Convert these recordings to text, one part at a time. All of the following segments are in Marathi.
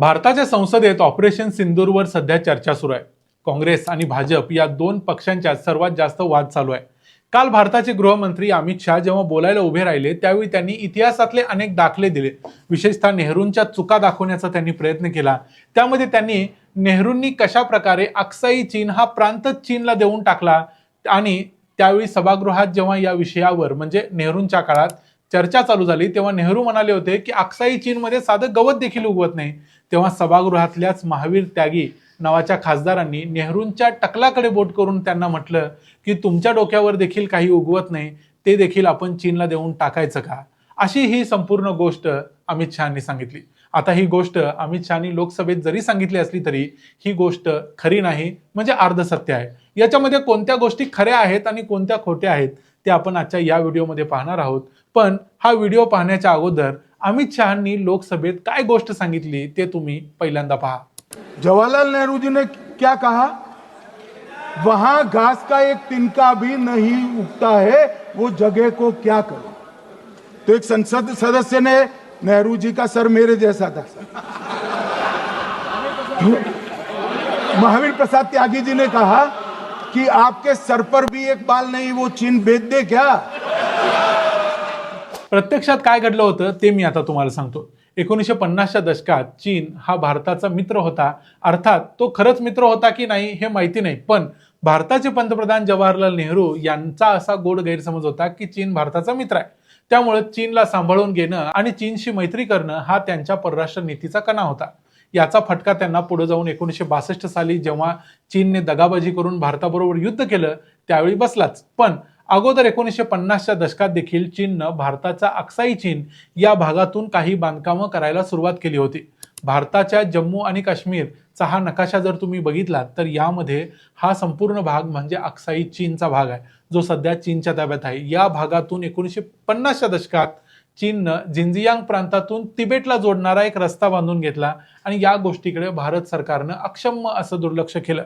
भारताच्या संसदेत ऑपरेशन सिंदूरवर सध्या चर्चा सुरू आहे. काँग्रेस आणि भाजप या दोन पक्षांच्या सर्वात जास्त वाद चालू आहे. काल भारताचे गृहमंत्री अमित शहा जेव्हा बोलायला उभे राहिले त्यावेळी त्यांनी इतिहासातले अनेक दाखले दिले. विशेषतः नेहरूंच्या चुका दाखवण्याचा त्यांनी प्रयत्न केला. त्यामध्ये त्यांनी नेहरूंनी कशा प्रकारे अक्साई चीन हा प्रांतच चीनला देऊन टाकला आणि त्यावेळी सभागृहात जेव्हा या विषयावर म्हणजे नेहरूंच्या काळात चर्चा चालू झाली. तेव्हा नेहरू म्हणाले होते की अक्साई चीनमध्ये साधं गवत देखील उगवत नाही. तेव्हा सभागृहातल्याच महावीर त्यागी नावाच्या खासदारांनी नेहरूंच्या टकलाकडे बोट करून त्यांना म्हटलं की तुमच्या डोक्यावर देखील काही उगवत नाही ते देखील आपण चीनला देऊन टाकायचं का? अशी ही संपूर्ण गोष्ट अमित शहानी सांगितली. आता ही गोष्ट अमित शहानी लोकसभेत जरी सांगितली असली तरी ही गोष्ट खरी नाही म्हणजे अर्धसत्य आहे. याच्यामध्ये कोणत्या गोष्टी खऱ्या आहेत आणि कोणत्या खोट्या आहेत ते आपण आजच्या या व्हिडिओमध्ये पाहणार आहोत. पण हा व्हिडिओ पाहण्याच्या अगोदर अमित शहानी लोकसभेत काय गोष्ट सांगितली ते तुम्ही पहिल्यांदा पहा. जवाहरलाल नेहरू जी ने क्या कहा? वहां घास का एक तिनका भी नहीं उगता है वो जगह को क्या करो? तो एक संसद सदस्य ने नेहरू जी का सर मेरे जैसा था महावीर प्रसाद त्यागी जी ने कहा कि आपके सर पर भी एक बाल नहीं वो चीन बेच दे क्या? प्रत्यक्षात काय घडलं होतं ते मी आता तुम्हाला सांगतो. एकोणीसशे पन्नासच्या दशकात चीन हा भारताचा मित्र होता. अर्थात तो खरंच मित्र होता की नाही हे माहिती नाही. पण भारताचे पंतप्रधान जवाहरलाल नेहरू यांचा असा गोड गैरसमज होता की चीन भारताचा मित्र आहे. त्यामुळे चीनला सांभाळून घेणं आणि चीनशी मैत्री करणं हा त्यांच्या परराष्ट्र नीतीचा कणा होता. याचा फटका त्यांना पुढे जाऊन एकोणीसशे बासष्ट साली जेव्हा चीनने दगाबाजी करून भारताबरोबर युद्ध केलं त्यावेळी बसलाच. पण अगोदर एकोणीसशे पन्नासच्या दशकात देखील चीननं भारताचा अक्साई चीन या भागातून काही बांधकामं करायला सुरुवात केली होती. भारताच्या जम्मू आणि काश्मीरचा हा नकाशा जर तुम्ही बघितलात तर यामध्ये हा संपूर्ण भाग म्हणजे अक्साई चीनचा भाग आहे जो सध्या चीनच्या ताब्यात आहे. या भागातून एकोणीसशे पन्नासच्या दशकात चीननं जिंजियांग प्रांतातून तिबेटला जोडणारा एक रस्ता बांधून घेतला आणि या गोष्टीकडे भारत सरकारनं अक्षम्य असं दुर्लक्ष केलं.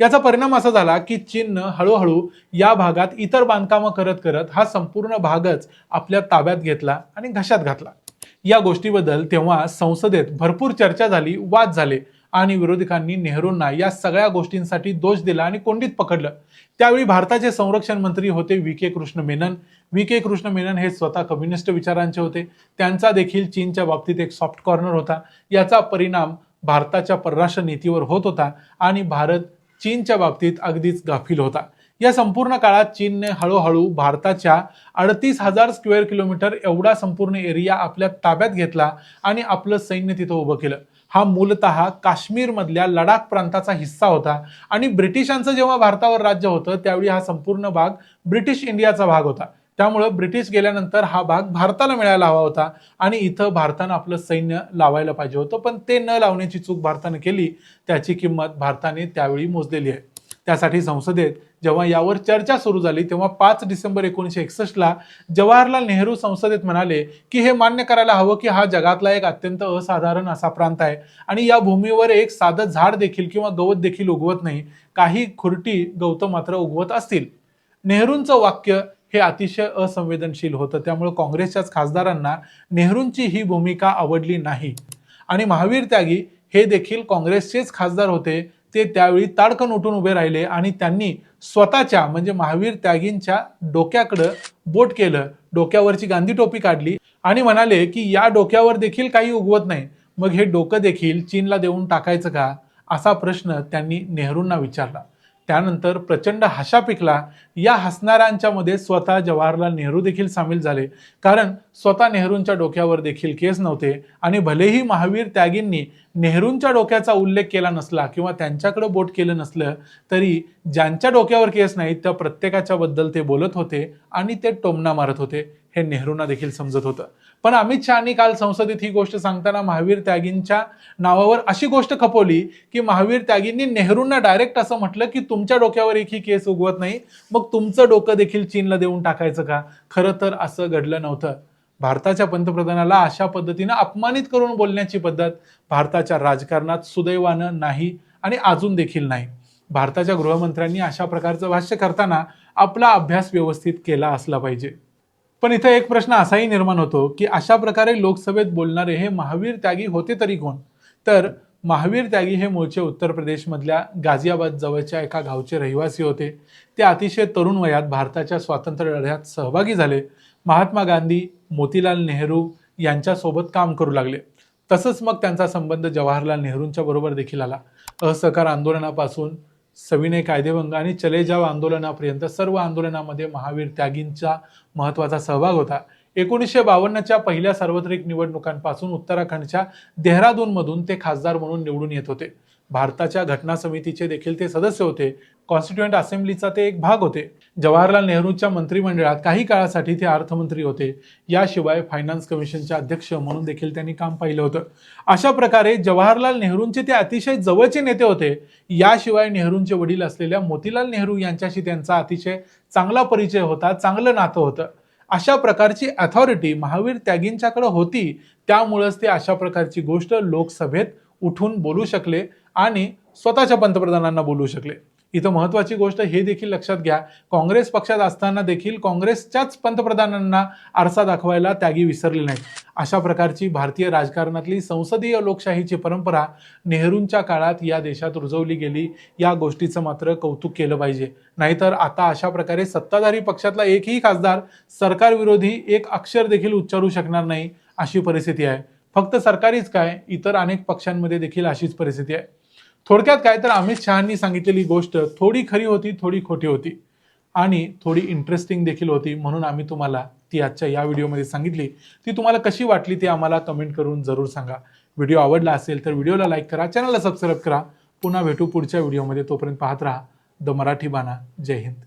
याचा परिणाम असा झाला की चीननं हळूहळू या भागात इतर बांधकामं करत करत हा संपूर्ण भागच आपल्या ताब्यात घेतला आणि घशात घातला. या गोष्टीबद्दल तेव्हा संसदेत भरपूर चर्चा झाली वाद झाले. आणि विरोधकांनी नेहरूंना या सगळ्या गोष्टींसाठी दोष दिला आणि कोंडीत पकडलं. त्यावेळी भारताचे संरक्षण मंत्री होते V K Krishna Menon. V K Krishna Menon हे स्वतः कम्युनिस्ट विचारांचे होते. त्यांचा देखील चीनच्या बाबतीत एक सॉफ्ट कॉर्नर होता. याचा परिणाम भारताच्या परराष्ट्र नीतीवर होत होता आणि भारत चीनच्या बाबतीत अगदीच गाफील होता. या संपूर्ण काळात चीनने हळूहळू भारताच्या अडतीस हजार स्क्वेअर किलोमीटर एवढा संपूर्ण एरिया आपल्या ताब्यात घेतला आणि आपलं सैन्य तिथं उभं केलं. हा मूलतः काश्मीरमधल्या लडाख प्रांताचा हिस्सा होता. आणि ब्रिटिशांचं जेव्हा भारतावर राज्य होतं त्यावेळी हा संपूर्ण भाग ब्रिटिश इंडियाचा भाग होता. त्यामुळं ब्रिटिश गेल्यानंतर हा भाग भारताला मिळायला हवा होता आणि इथं भारतानं आपलं सैन्य लावायला पाहिजे होतं. पण ते न लावण्याची चूक भारतानं केली त्याची किंमत भारताने त्यावेळी मोजलेली आहे. त्यासाठी संसदेत जेव्हा यावर चर्चा सुरू झाली तेव्हा पाच डिसेंबर एकोणीसशे एकसष्टला जवाहरलाल नेहरू संसदेत म्हणाले की हे मान्य करायला हवं की हा जगातला एक अत्यंत असाधारण असा प्रांत आहे. आणि या भूमीवर एक साधं झाड देखील किंवा गवत देखील उगवत नाही. काही खुरटी गवतं मात्र उगवत असतील. नेहरूंचं वाक्य हे अतिशय असंवेदनशील होतं. त्यामुळे काँग्रेसच्याच खासदारांना नेहरूंची ही भूमिका आवडली नाही. आणि महावीर त्यागी हे देखील काँग्रेसचेच खासदार होते. ते त्यावेळी ताडकन उठून उभे राहिले आणि त्यांनी स्वतःच्या म्हणजे महावीर त्यागींच्या डोक्याकडं बोट केलं. डोक्यावरची गांधी टोपी काढली आणि म्हणाले की या डोक्यावर देखील काही उगवत नाही. मग हे डोकं देखील चीनला देऊन टाकायचं का? असा प्रश्न त्यांनी नेहरूंना विचारला. त्यानंतर प्रचंड हशा पिकला. या हसणाऱ्यांच्या मध्ये स्वतः जवाहरलाल नेहरू देखील सामील झाले. कारण स्वतः नेहरूंच्या डोक्यावर देखील केस नव्हते आणि भलेही महावीर त्यागींनी नेहरूंच्या डोक्याचा उल्लेख केला नसला किंवा त्यांच्याकडे बोट केलं नसलं तरी ज्यांच्या डोक्यावर केस नाही त्या प्रत्येकाच्या बद्दल ते बोलत होते आणि ते टोमणा मारत होते हे नेहरूंना देखील समजत होतं. पण अमित शहानी काल संसदेत ही गोष्ट सांगताना महावीर त्यागींच्या नावावर अशी गोष्ट खपवली की महावीर त्यागींनी नेहरूंना डायरेक्ट असं म्हटलं की तुमच्या डोक्यावर एकही केस उगवत नाही मग तुमचं डोकं देखील चीनला देऊन टाकायचं का? खरं तर असं घडलं नव्हतं. भारताच्या पंतप्रधानाला अशा पद्धतीनं अपमानित करून बोलण्याची पद्धत भारताच्या राजकारणात सुदैवानं नाही आणि अजून देखील नाही. भारताच्या गृहमंत्र्यांनी अशा प्रकारचं भाष्य करताना आपला अभ्यास व्यवस्थित केला असला पाहिजे. पण इथं एक प्रश्न असाही निर्माण होतो की अशा प्रकारे लोकसभेत बोलणारे हे महावीर त्यागी होते तरी कोण? तर महावीर त्यागी हे मूळचे उत्तर प्रदेशमधल्या गाझियाबाद जवळच्या एका गावचे रहिवासी होते. ते अतिशय तरुण वयात भारताच्या स्वातंत्र्य लढ्यात सहभागी झाले. महात्मा गांधी मोतीलाल नेहरू यांच्यासोबत काम करू लागले. तसंच मग त्यांचा संबंध जवाहरलाल नेहरूंच्या बरोबर देखील आला. असहकार आंदोलनापासून सविनय कायदेभंग आणि चले जाव आंदोलनापर्यंत सर्व आंदोलनामध्ये महावीर त्यागींचा महत्त्वाचा सहभाग होता. एकोणीसशे बावन्नच्या पहिल्या सार्वत्रिक निवडणुकांपासून उत्तराखंडच्या देहरादूनमधून ते खासदार म्हणून निवडून येत होते. भारताच्या घटना समितीचे देखील ते सदस्य होते. कॉन्स्टिट्युएंट असेंब्लीचा ते एक भाग होते. जवाहरलाल नेहरूंच्या मंत्रिमंडळात काही काळासाठी ते अर्थमंत्री होते. याशिवाय फायनान्स कमिशनचे अध्यक्ष म्हणून देखील त्यांनी काम पाहिलं होतं. अशा प्रकारे जवाहरलाल नेहरूंचे ते अतिशय जवळचे नेते होते. याशिवाय नेहरूंचे वडील असलेल्या मोतीलाल नेहरू यांच्याशी त्यांचा अतिशय चांगला परिचय होता चांगलं नातं होतं. अशा प्रकारची अथॉरिटी महावीर त्यागींच्याकडे होती. त्यामुळेच ते अशा प्रकारची गोष्ट लोकसभेत उठून बोलू शकले आणि स्वतःच्या पंतप्रधानांना बोलू शकले. इथं महत्वाची गोष्ट हे देखील लक्षात घ्या. काँग्रेस पक्षात असताना देखील काँग्रेसच्याच पंतप्रधानांना आरसा दाखवायला त्यागी विसरले नाहीत. अशा प्रकारची भारतीय राजकारणातली संसदीय लोकशाहीची परंपरा नेहरूंच्या काळात या देशात रुजवली गेली. या गोष्टीचं मात्र कौतुक केलं पाहिजे. नाहीतर आता अशा प्रकारे सत्ताधारी पक्षातला एकही खासदार सरकारविरोधी एक अक्षर देखील उच्चारू शकणार नाही अशी परिस्थिती आहे. फक्त सरकारीच काय? इतर अनेक पक्षांमध्ये देखील अशीच परिस्थिती आहे. थोडक्यात काय तर अमित शहानी सांगितलेली गोष्ट थोडी खरी होती थोडी खोटी होती. आणि थोडी इंटरेस्टिंग देखील होती म्हणून आम्ही तुम्हाला ती आजच्या या व्हिडिओमध्ये सांगितली. ती तुम्हाला कशी वाटली ती आम्हाला कमेंट करून जरूर सांगा. व्हिडिओ आवडला असेल तर व्हिडिओला लाईक करा चॅनलला सबस्क्राईब करा. पुन्हा भेटू पुढच्या व्हिडिओमध्ये. तोपर्यंत पाहत राहा. द मराठी बाणा. जय हिंद.